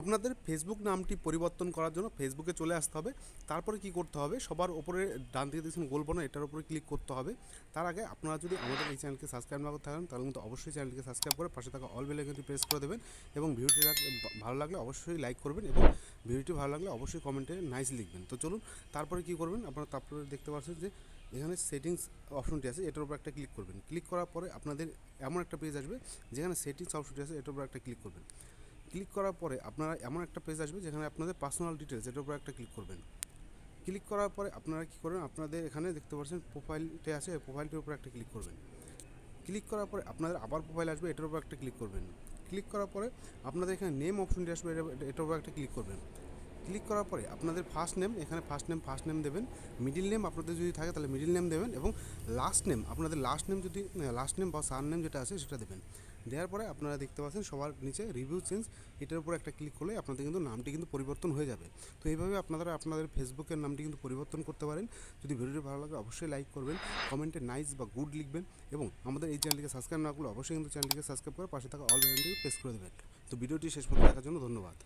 আপনাদের ফেসবুক নামটি পরিবর্তন করার জন্য ফেসবুকে চলে আসতে হবে। তারপরে কি করতে হবে? সবার উপরে ডান দিকে দেখছেন গোল বানা এটার উপরে ক্লিক করতে হবে। তার আগে আপনারা যদি আমাদের এই চ্যানেলকে সাবস্ক্রাইব না করতে থাকেন, তাহলে কিন্তু অবশ্যই চ্যানেলকে সাবস্ক্রাইব করে পাশে থাকা অল বেল আইকনটি প্রেস করে দেবেন এবং ভিডিওটি ভালো লাগলে অবশ্যই লাইক করবেন এবং ভিডিওটি ভালো লাগলে অবশ্যই কমেন্টে নাইস লিখবেন। তো চলুন, তারপরে কি করবেন? আপনারা তারপরে দেখতে পাচ্ছেন যে এখানে সেটিংস অপশনটি আছে, এটার উপর একটা ক্লিক করবেন। ক্লিক করার পরে আপনাদের এমন একটা পেজ আসবে, যেখানে সেটিংস অপশনটি আছে, এটার উপর একটা ক্লিক করবেন। ক্লিক করার পরে আপনারা এমন একটা পেজ আসবে যেখানে আপনাদের পার্সোনাল ডিটেলস এটার উপর একটা ক্লিক করবেন। ক্লিক করার পরে আপনারা কী করবেন? আপনাদের এখানে দেখতে পাচ্ছেন প্রোফাইলটি আছে প্রোফাইলটির উপর একটা ক্লিক করবেন। ক্লিক করার পরে আপনাদের আবার প্রোফাইল আসবে, এটার উপর একটা ক্লিক করবেন। ক্লিক করার পরে আপনাদের এখানে নেম অপশনটি আসবে, এটা- এটা- এটার উপর একটা ক্লিক করবেন। ক্লিক করার পরে আপনাদের ফার্স্ট নেম এখানে ফার্স্ট নেম ফার্স্ট নেম দেবেন। মিডিল নেম আপনাদের যদি থাকে, তাহলে মিডিল নেম দেবেন এবং লাস্ট নেম আপনাদের লাস্ট নেম যদি লাস্ট নেম বা সার নেম যেটা আছে সেটা দেবেন। দেওয়ার পরে আপনারা দেখতে পাচ্ছেন সবার নিচে রিভিউ চেঞ্জ এটার উপর একটা ক্লিক করলে আপনাদের কিন্তু নামটি কিন্তু পরিবর্তন হয়ে যাবে। তো এইভাবে আপনারা আপনাদের ফেসবুকের নামটি কিন্তু পরিবর্তন করতে পারেন। যদি ভিডিওটি ভালো লাগে অবশ্যই লাইক করবেন কমেন্টে নাইস বা গুড লিখবেন এবং আমাদের এই চ্যানেলটিকে সাবস্ক্রাইব না করলে অবশ্যই কিন্তু চ্যানেলটিকে সাবস্ক্রাইব করে পাশে থাকা অল বাটনটিকে প্রেস করে দেবেন। তো ভিডিওটি শেষ পর্যন্ত দেখার জন্য ধন্যবাদ।